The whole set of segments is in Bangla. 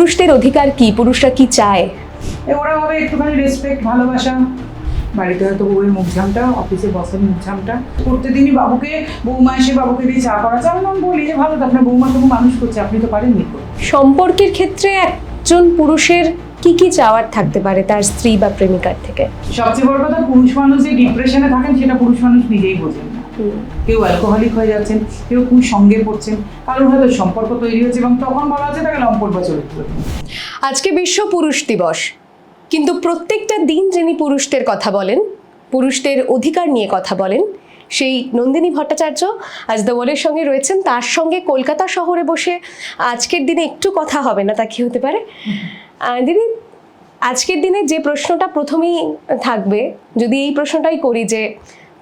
পুরুষদের অধিকার কি? পুরুষরা কি চায়? ওরা হবে একটুখানি রেসপেক্ট ভালোবাসা। বাড়িতে হয়তো বউয়ের মুখ ঝামটা অফিসে বসের মুখ ঝামটা প্রত্যেকদিনই বাবুকে বৌমা এসে বাবুকে দিয়ে চা করা। যেমন আমি বলি যে ভালো তো আপনার বৌমা তবু মানুষ করছে আপনি তো পারেননি সম্পর্কের ক্ষেত্রে একজন পুরুষের কি কি চাওয়ার থাকতে পারে তার স্ত্রী বা প্রেমিকার থেকে? সবচেয়ে বড় কথা পুরুষ মানুষ যে ডিপ্রেশনে থাকেন সেটা পুরুষ মানুষ নিজেই বোঝেন না। কেউ অ্যালকোহলিক হয়ে যাচ্ছেন, কেউ খুব সঙ্গে পড়ছেন, কারোর হয়তো সম্পর্ক তৈরি হয়েছে এবং তখন বলা হচ্ছে তাকে লম্পট বা চরিত্র। আজকে বিশ্ব পুরুষ দিবস। কিন্তু প্রত্যেকটা দিন যিনি পুরুষদের কথা বলেন, পুরুষদের অধিকার নিয়ে কথা বলেন, সেই নন্দিনী ভট্টাচার্য আজ দ্য ওয়ালের সঙ্গে রয়েছেন। তার সঙ্গে কলকাতা শহরে বসে আজকের দিনে একটু কথা হবে না, তা কি হতে পারে? দিদি, আজকের দিনে যে প্রশ্নটা প্রথমেই থাকবে, যদি এই প্রশ্নটাই করি যে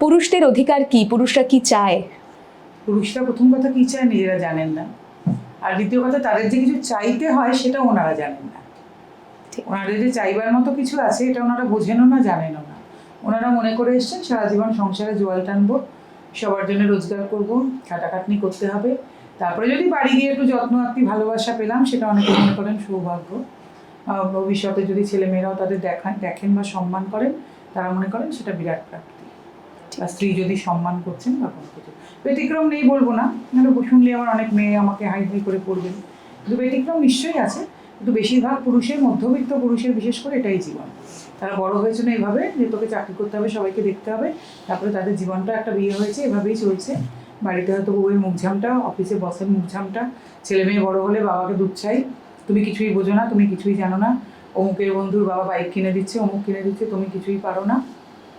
পুরুষদের অধিকার কি? পুরুষরা কি চায়? পুরুষরা প্রথম কথা কি চায় নিজেরা জানেন না। আর দ্বিতীয় কথা তাদের যে কিছু চাইতে হয় সেটা ওনারা জানেন না। ওনাদের যে চাইবার মতো কিছু আছে এটা ওনারা বোঝেনও না জানেনও না। ওনারা মনে করে এসছেন সারা জীবন সংসারে জোয়াল টানবো সবার জন্য রোজগার করব খাটাখাটনি করতে হবে। তারপরে যদি বাড়ি গিয়ে একটু যত্ন আত্মি ভালোবাসা পেলাম সেটা অনেকে মনে করেন সৌভাগ্য। ভবিষ্যতে যদি ছেলেমেয়েরাও তাদের দেখান দেখেন বা সম্মান করেন তারা মনে করেন সেটা বিরাট প্রাপ্তি বা স্ত্রী যদি সম্মান করছেন বা কোনো কিছু। ব্যতিক্রম নেই বলব না। শুনলে আমার অনেক মেয়ে আমাকে হাই হাই করে পড়বেন। কিন্তু ব্যতিক্রম নিশ্চয়ই আছে। কিন্তু বেশিরভাগ পুরুষের, মধ্যবিত্ত পুরুষের বিশেষ করে এটাই জীবন। তারা বড় হয়েছে না এইভাবে যে তোকে চাকরি করতে হবে, সবাইকে দেখতে হবে। তারপরে তাদের জীবনটা একটা বিয়ে হয়েছে, এভাবেই চলছে। বাড়িতে হয়তো বউয়ের মুখ ঝামটা, অফিসে বসের মুখ ঝামটা। ছেলে মেয়ে বড় হলে বাবাকে দুধ চাই। তুমি কিছুই বোঝো না, তুমি কিছুই জানো না। অমুকের বন্ধুর বাবা বাইক কিনে দিচ্ছে, অমুক কিনে দিচ্ছে, তুমি কিছুই পারো না।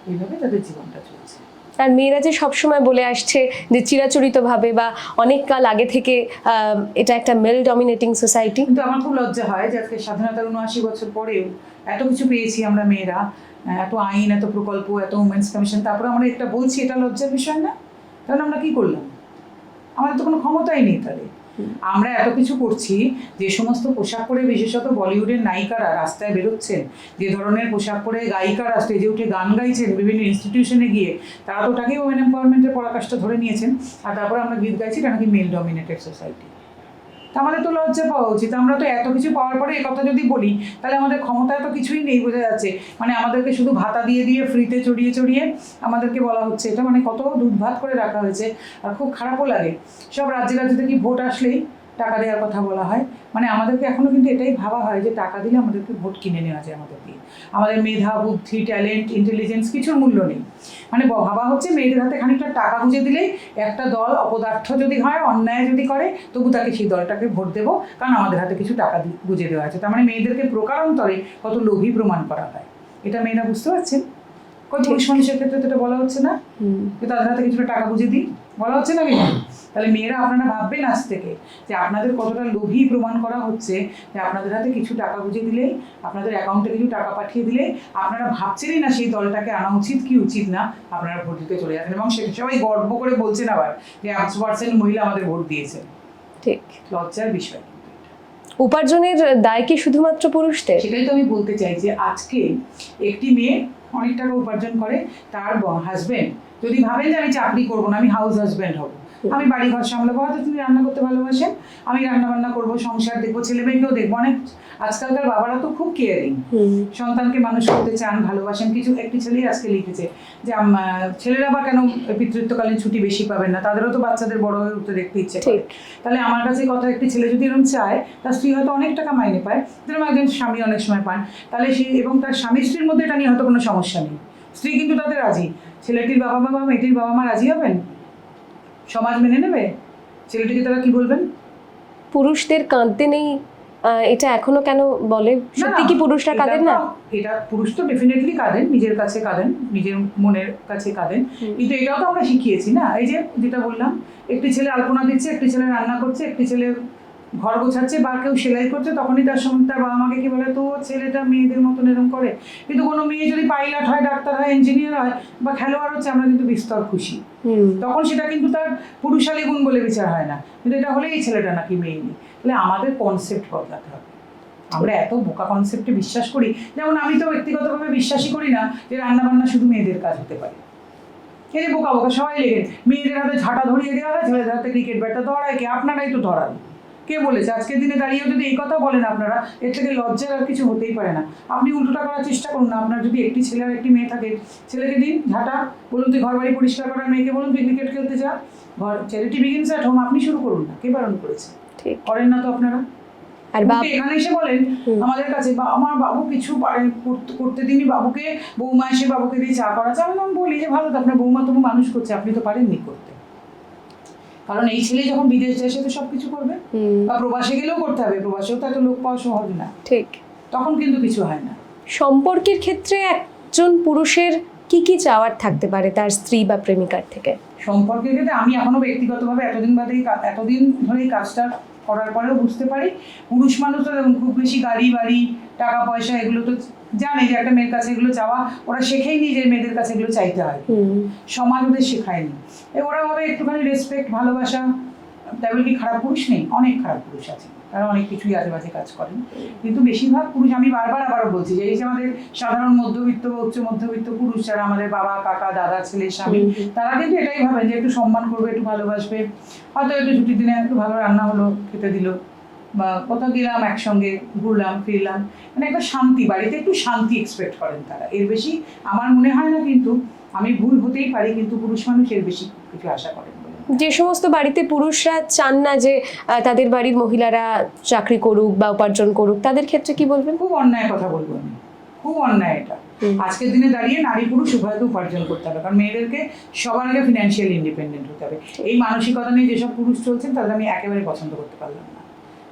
এইভাবে তাদের জীবনটা চলছে। আর মেয়েরা যে সবসময় বলে আসছে যে চিরাচরিতভাবে বা অনেক কাল আগে থেকে এটা একটা মেল ডমিনেটিং সোসাইটি কিন্তু আমার খুব লজ্জা হয় যে আজকে স্বাধীনতার উনআশি বছর পরেও এত কিছু পেয়েছি আমরা মেয়েরা, এত আইন, এত প্রকল্প, এত উমেন্স কমিশন তারপরে আমরা একটা বলছি, এটা লজ্জার বিষয় না। তাহলে আমরা কি করলাম? আমাদের তো কোনো ক্ষমতাই নেই তাহলে। আমরা এত কিছু করছি, যে সমস্ত পোশাক পরে বিশেষত বলিউডের নায়িকারা রাস্তায় বেরোচ্ছেন, যে ধরনের পোশাক পরে গায়িকারা স্টেজে উঠে গান গাইছেন বিভিন্ন ইনস্টিটিউশনে গিয়ে, তারা তো ওটাকেই ওমেন এম্পাওয়ারমেন্টের পরাকাষ্ঠা ধরে নিয়েছেন। আর তারপরে আমরা গীত গাইছি, এটা নাকি মেল ডমিনেটেড সোসাইটি তা আমাদের তো লজ্জা পাওয়া উচিত। আমরা তো এত কিছু পাওয়ার পরে এ কথা যদি বলি, তাহলে আমাদের ক্ষমতায় তো কিছুই নেই বোঝা যাচ্ছে। মানে আমাদেরকে শুধু ভাতা দিয়ে দিয়ে ফ্রিতে চড়িয়ে চড়িয়ে আমাদেরকে বলা হচ্ছে। এটা মানে কত দুধ ভাত করে রাখা হয়েছে। আর খুব খারাপও লাগে। সব রাজ্যে রাজ্যে কি ভোট আসলেই টাকা দেওয়ার কথা বলা হয়। মানে আমাদেরকে এখনও কিন্তু এটাই ভাবা হয় যে টাকা দিলে আমাদেরকে ভোট কিনে নেওয়া যায় আমাদের দিয়ে আমাদের মেধা বুদ্ধি ট্যালেন্ট ইন্টেলিজেন্স কিছুর মূল্য নেই। মানে ভাবা হচ্ছে মেয়েদের হাতে খানিকটা টাকা বুঝে দিলেই একটা দল অপদার্থ যদি হয় অন্যায় যদি করে তবু তাকে সেই দলটাকে ভোট দেবো কারণ আমাদের হাতে কিছু টাকা বুঝে দেওয়া আছে। তার মানে মেয়েদেরকে প্রকারান্তরে কত লোভী প্রমাণ করা হয়। এটা মেয়েরা বুঝতে পারছেন? কই পুরুষ মানুষের ক্ষেত্রে তো এটা বলা হচ্ছে না। যে তাদের হাতে কিছুটা টাকা বুঝে দিই। বলা হচ্ছে না কিন্তু তাহলে মেয়েরা আপনারা ভাববেন আজ থেকে যে আপনাদের কতটা লোভী প্রমাণ করা হচ্ছে যে আপনাদের হাতে কিছু টাকা বুঝে দিলেই আপনাদের অ্যাকাউন্টে কিছু টাকা পাঠিয়ে দিলে আপনারা ভাবছেনই না সেই দলটাকে আনা উচিত কি উচিত না আপনারা ভোট দিতে চলে যাচ্ছেন এবং সেটা সবাই গর্ব করে বলছেন আবার যে একশো পার্সেন্ট মহিলা আমাদের ভোট দিয়েছে ঠিক। লজ্জার বিষয়। উপার্জনের দায় কি শুধুমাত্র পুরুষদের? সেটাই তো আমি বলতে চাই যে আজকে একটি মেয়ে অনেক টাকা উপার্জন করে তার হাজবেন্ড যদি ভাবেন যে আমি চাকরি করব না আমি হাউস হাজবেন্ড হব। আমি বাড়ি ঘর সামলাবো। হয়তো তুমি রান্না করতে ভালোবাসেন আমি রান্না বান্না করব সংসার দেখব ছেলে মেয়েকেও দেখব। অনেক আজকালকার বাবারা তো খুব কেয়ারিং সন্তানকে মানুষ করতে চান ভালোবাসেন। কিছু একটি ছেলেই আজকে লিখেছে যে ছেলেরা বা কেন পিতৃত্বকালীন ছুটি বেশি পাবেন না? তাদেরও তো বাচ্চাদের বড় হয়ে উঠতে দেখতে ইচ্ছে। তাহলে আমার কাছে কথা একটি ছেলে যদি এরকম চায় তার স্ত্রী হয়তো অনেক টাকা মাইনে পায়। যেরকম একজন স্বামী অনেক সময় পান। তাহলে সে এবং তার স্বামী স্ত্রীর মধ্যে এটা নিয়ে হয়তো কোনো সমস্যা নেই। স্ত্রী কিন্তু তাতে রাজি। ছেলেটির বাবা মা বা মেয়েটির বাবা মা রাজি হবেন? সমাজ মেনে নেবে? ছেলেটিকে তারা কি বলবেন? পুরুষদের কাঁদতে নেই। এটা এখনও কেন বলে? সত্যি কি পুরুষরা কাঁদেন না? এটা পুরুষ তো ডেফিনেটলি কাঁদেন নিজের কাছে কাঁদেন নিজের মনের কাছে কাঁদেন। কিন্তু এটাও তো আমরা শিখিয়েছি না। এই যে যেটা বললাম একটি ছেলে আলপনা দিচ্ছে একটি ছেলে রান্না করছে একটি ছেলে ঘর গোছাচ্ছে বা কেউ সেলাই করছে তখনই তার সঙ্গে তার বাবা মাকে কি বলে তো ছেলেটা মেয়েদের মতন এরকম করে। কিন্তু কোনো মেয়ে যদি পাইলট হয় ডাক্তার হয় ইঞ্জিনিয়ার হয় বা খেলোয়াড় হচ্ছে আমরা কিন্তু বিস্তর খুশি। তখন সেটা কিন্তু তার পুরুষালী গুণ বলে বিচার হয় না। কিন্তু এটা হলে এই ছেলেটা নাকি মেয়ে নেই। তাহলে আমাদের কনসেপ্ট বদলাতে হবে। আমরা এত বোকা কনসেপ্টে বিশ্বাস করি যেমন আমি তো ব্যক্তিগতভাবে বিশ্বাসই করি না যে রান্না বান্না শুধু মেয়েদের কাজ হতে পারে। এই যে বোকা বোকা সবাই লেগে মেয়েদের হাতে ঝাঁটা ধরিয়ে দেওয়া হয় ছেলেদের হাতে ক্রিকেট ব্যাটটা ধরায় কে আপনারাই তো ধরান কে বলেছে? আজকের দিনে দাঁড়িয়েও যদি এই কথা বলেন আপনারা এর থেকে লজ্জার আর কিছু হতেই পারে না। আপনি উল্টোটা করার চেষ্টা করুন না। আপনার যদি একটি ছেলে আর একটি মেয়ে থাকে ছেলেকে দিন ঝাঁটা বলুন তুই ঘর বাড়ি পরিষ্কার করার মেয়েকে বলুন তুই ক্রিকেট খেলতে যা। ঘর চ্যারিটি বিগিনস অ্যাট হোম আপনি শুরু করুন না। কে বারণ করেছে? ঠিক। করেন না তো আপনারা। আর এখানে এসে বলেন আমাদের কাছে বা আমার বাবু কিছু পারে করতে- দিনই বাবুকে বৌমা এসে বাবুকে দিয়ে চা করা করাচ্ছে। আমি বলি যে ভালো তো আপনার বৌমা তবু মানুষ করছে আপনি তো পারেননি করতে। কারণ এই ছেলে যখন বিদেশ যায় সে তো সব কিছু করবে বা প্রবাসে গেলেও করতে হবে। প্রবাসেও তো এত লোক পাওয়া সহজ না। ঠিক। তখন কিন্তু কিছু হয় না। সম্পর্কের ক্ষেত্রে একজন পুরুষের কি কি চাওয়ার থাকতে পারে তার স্ত্রী বা প্রেমিকার থেকে? সম্পর্কের ক্ষেত্রে আমি এখনও ব্যক্তিগতভাবে এতদিন বাদে এতদিন ধরে এই কাজটা করার পরেও বুঝতে পারি। পুরুষ মানুষ তো খুব বেশি গাড়ি বাড়ি টাকা পয়সা এগুলো তো জানে যে একটা মেয়ের কাছে এগুলো চাওয়া ওরা শেখেইনি যে মেয়েদের কাছে এগুলো চাইতে হয়। সমাজ ওদের শেখায়নি। ওরা ভাবে একটুখানি রেসপেক্ট ভালোবাসা তাই বলে কি খারাপ পুরুষ নেই অনেক খারাপ পুরুষ আছে। তারা অনেক কিছুই আজে বাজে কাজ করেন। কিন্তু বেশিরভাগ পুরুষ আমি বারবার আবারও বলছি যে এই যে আমাদের সাধারণ মধ্যবিত্ত বা উচ্চ মধ্যবিত্ত পুরুষ যারা আমাদের বাবা কাকা দাদা ছেলে স্বামী। তারা কিন্তু এটাই ভাবেন যে একটু সম্মান করবে একটু ভালোবাসবে। হয়তো একটু ছুটির দিনে একটু ভালো রান্না হলো খেতে দিল। বা কোথাও গেলাম একসঙ্গে ঘুরলাম ফিরলাম। মানে একটা শান্তি বাড়িতে একটু শান্তি এক্সপেক্ট করেন তারা। এর বেশি আমার মনে হয় না কিন্তু আমি ভুল হতেই পারি কিন্তু পুরুষ মানুষ এর বেশি কিছু আশা করেন। যে সমস্ত বাড়িতে পুরুষরা চান না যে তাদের বাড়ির মহিলারা চাকরি করুক বা উপার্জন করুক তাদের ক্ষেত্রে কি বলবেন? খুব অন্যায় কথা বলব আমি। খুব অন্যায় এটা। আজকের দিনে দাঁড়িয়ে নারী পুরুষ উভয়কে উপার্জন করতে হবে। কারণ মেয়েদেরকে সবার আগে ফিনান্সিয়ালি ইন্ডিপেন্ডেন্ট হতে হবে। এই মানসিকতা নিয়ে যেসব পুরুষ চলছেন তাদের আমি একেবারে পছন্দ করতে পারলাম না।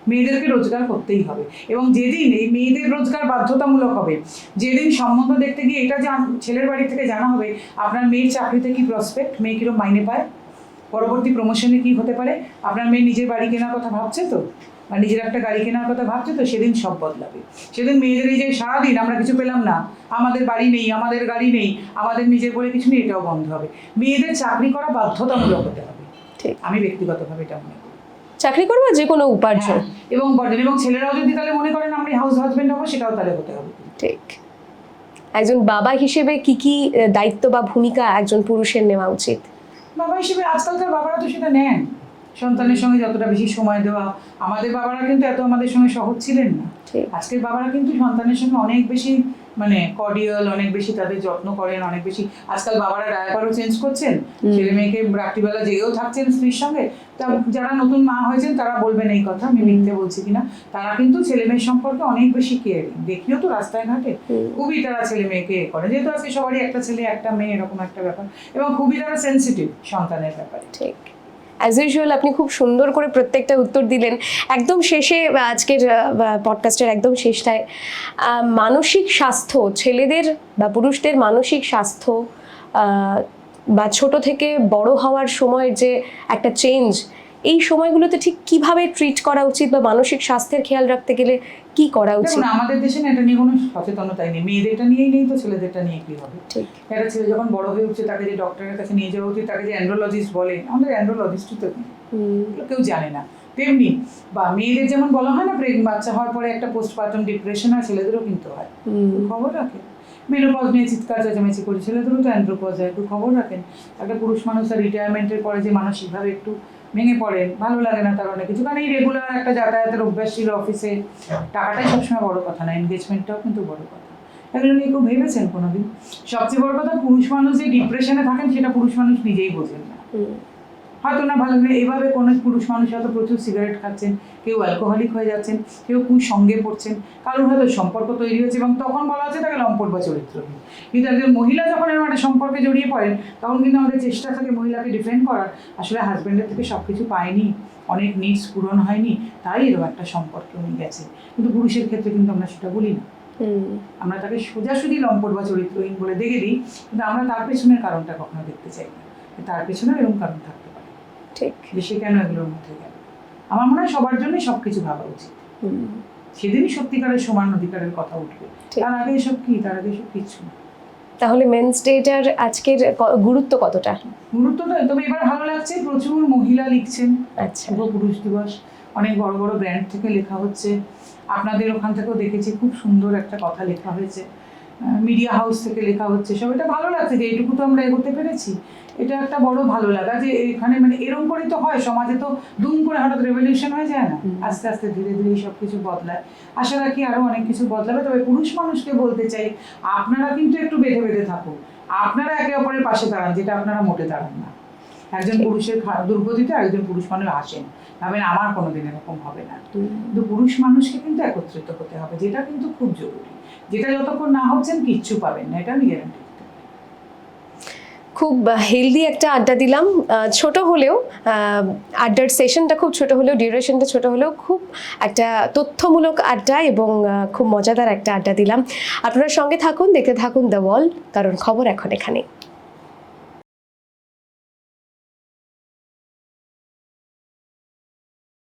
মেয়েদেরকে রোজগার করতেই হবে। এবং যেদিন এই মেয়েদের রোজগার বাধ্যতামূলক হবে যেদিন সম্বন্ধ দেখতে গিয়ে এটা জান ছেলের বাড়ি থেকে জানা হবে আপনার মেয়ের চাকরিতে কি প্রসপেক্ট মেয়ে কিরম মাইনে পায়? পরবর্তী প্রমোশনে কি হতে পারে? আপনার মেয়ে নিজের বাড়ি কেনার কথা ভাবছে তো? বা নিজের একটা গাড়ি কেনার কথা ভাবছে তো? সেদিন সব বদলাবে। সেদিন মেয়েদের এই যে সারাদিন আমরা কিছু পেলাম না আমাদের বাড়ি নেই আমাদের গাড়ি নেই আমাদের নিজের বলে কিছু নেই এটাও বন্ধ হবে। মেয়েদের চাকরি করা বাধ্যতামূলক হতে হবে। ঠিক। আমি ব্যক্তিগতভাবে এটা মনে করি। চাকরি করব যে কোনো উপার্জন। হ্যাঁ, এবং উপার্জন এবং ছেলেরাও যদি তাহলে মনে করেন আমি হাউস হাজবেন্ড হব সেটাও তাহলে হতে হবে। ঠিক। একজন বাবা হিসেবে কি কি দায়িত্ব বা ভূমিকা একজন পুরুষের নেওয়া উচিত? বাবা হিসেবে আজকালকার বাবারা তো সেটা নেন। সন্তানের সঙ্গে যতটা বেশি সময় দেওয়া আমাদের বাবারা কিন্তু এত আমাদের সঙ্গে সহজ ছিলেন না। ঠিক। আজকের বাবারা কিন্তু সন্তানের সঙ্গে অনেক বেশি মানে কর্ডিয়াল অনেক বেশি তাদের যত্ন করেন অনেক বেশি। আজকাল বাবারা ডায়াপারও চেঞ্জ করছেন। ছেলে মেয়েকে রাত্রিবেলা জেগেও থাকছেন স্ত্রীর সঙ্গে। তা যারা নতুন মা হয়েছেন তারা বলবেন এই কথা আমি মিথ্যে বলছি কিনা। তারা কিন্তু ছেলে মেয়ের সম্পর্কে অনেক বেশি কেয়ারিং দেখিও তো রাস্তায় ঘাটে খুবই তারা ছেলে মেয়েকে এ করে। যেহেতু আজকে সবারই একটা ছেলে একটা মেয়ে এরকম একটা ব্যাপার। এবং খুবই তারা সেন্সিটিভ সন্তানের ব্যাপারে। ঠিক। অ্যাজ ইউজুয়াল আপনি খুব সুন্দর করে প্রত্যেকটা উত্তর দিলেন। একদম শেষে আজকের পডকাস্টের একদম শেষটায় মানসিক স্বাস্থ্য, ছেলেদের বা পুরুষদের মানসিক স্বাস্থ্য বা ছোট থেকে বড় হওয়ার সময়ের যে একটা চেঞ্জ এই সময়গুলোতে ঠিক কীভাবে ট্রিট করা উচিত বা মানসিক স্বাস্থ্যের খেয়াল রাখতে গেলে কি করা উচিত? আমাদের দেশে না এটা নিয়ে কোনো সচেতনতাই নেই। মেয়েদেরটা নিয়েই নেই তো ছেলেদেরটা নিয়ে কি হবে? ঠিক। একটা ছেলে যখন বড় হয়ে উঠছে তাকে যে ডক্টরের কাছে নিয়ে যাওয়া উচিত তাকে যে অ্যান্ড্রোলজিস্ট বলে আমাদের অ্যান্ড্রোলজিস্টই তো কেউ জানে না। তেমনি বা মেয়েদের যেমন বলা হয় না প্রেগ বাচ্চা হওয়ার পরে একটা পোস্টপার্টম ডিপ্রেশন হয় ছেলেদেরও কিন্তু হয়। খবর রাখেন মেনোপজ নিয়ে চিৎকার চেঁচামেচি করি ছেলেদেরও তো অ্যান্ড্রোপজ হয় একটু খবর রাখেন একটা পুরুষ মানুষ তার রিটায়ারমেন্টের পরে যে মানসিকভাবে একটু ভেঙে পড়ে, ভালো লাগে না তার অনেক কিছু। কারণ এই রেগুলার একটা যাতায়াতের অভ্যাস ছিল অফিসে টাকাটাই সবসময় বড় কথা না এনগেজমেন্টটাও কিন্তু বড় কথা। এগুলো নিয়ে কেউ ভেবেছেন কোনোদিন? সবচেয়ে বড় কথা, পুরুষ মানুষ যে ডিপ্রেশনে থাকেন, সেটা পুরুষ মানুষ নিজেই বোঝেন না। হয়তো না ভালো করে এভাবে কোনো পুরুষ মানুষ হয়তো প্রচুর সিগারেট খাচ্ছেন কেউ অ্যালকোহলিক হয়ে যাচ্ছেন কেউ সঙ্গে পড়ছেন কারোর হয়তো সম্পর্ক তৈরি হয়েছে এবং তখন বলা হচ্ছে তাকে লম্পট বা চরিত্রহীন কিন্তু একজন মহিলা যখন এরকম একটা সম্পর্কে জড়িয়ে পড়েন তখন কিন্তু আমাদের চেষ্টা থাকে মহিলাকে ডিফেন্ড করার। আসলে হাজব্যান্ডের থেকে সব কিছু পায়নি অনেক নিডস পূরণ হয়নি তাই এরকম একটা সম্পর্কে উনি গেছে। কিন্তু পুরুষের ক্ষেত্রে কিন্তু আমরা সেটা বলি না। আমরা তাকে সোজাসুজি লম্পট বা চরিত্রহীন বলে দেখে দিই কিন্তু আমরা তার পেছনের কারণটা কখনো দেখতে চাই না। তার পেছনেও এরকম কারণ পারে ঠিক। সে কেন এগুলোর মধ্যে গেল? আমার মনে হয় সবার জন্যই সব কিছু ভাবা উচিত। সেদিনই সত্যিকারের সমান অধিকারের কথা উঠবে। তার আগে এসব কি? তার আগে এসব কিছু না। তাহলে মেন্স ডেটার আজকের গুরুত্ব কতটা? গুরুত্ব তো তবে এবার ভালো লাগছে প্রচুর মহিলা লিখছেন। আচ্ছা। পুরুষ দিবস। অনেক বড় বড় ব্র্যান্ড থেকে লেখা হচ্ছে। আপনাদের ওখান থেকেও দেখেছি খুব সুন্দর একটা কথা লেখা হয়েছে। মিডিয়া হাউস থেকে লেখা হচ্ছে সব। এটা ভালো লাগছে যে এইটুকু তো আমরা এগোতে পেরেছি। এটা একটা বড় ভালো লাগা যে এখানে মানে এরকম করেই তো হয় সমাজে তো দুম করে হঠাৎ রেভলিউশন হয়ে যায় না? আস্তে আস্তে ধীরে ধীরে সব কিছু বদলায়। আশা রাখি আরও অনেক কিছু বদলাবে তবে পুরুষ মানুষকে বলতে চাই আপনারা কিন্তু একটু বেঁধে বেঁধে থাকুন। আপনারা একে অপরের পাশে দাঁড়ান যেটা আপনারা মোটে দাঁড়ান না। একজন পুরুষের দুর্গতিতে আরেকজন পুরুষ মানুষ আসেন। ভাবেন আমার কোনোদিন এরকম হবে না। কিন্তু পুরুষ মানুষকে কিন্তু একত্রিত হতে হবে যেটা কিন্তু খুব জরুরি। যেটা যতক্ষণ না হচ্ছেন কিচ্ছু পাবেন না, এটা গ্যারান্টি খুব হেলদি একটা আড্ডা দিলাম। ছোট হলেও আড্ডার সেশনটা খুব ছোট হলেও ডিউরেশনটা ছোট হলেও খুব একটা তথ্যমূলক আড্ডা এবং খুব মজাদার একটা আড্ডা দিলাম। আপনারা সঙ্গে থাকুন, দেখতে থাকুন দ্য ওয়াল কারণ খবর এখন এখানে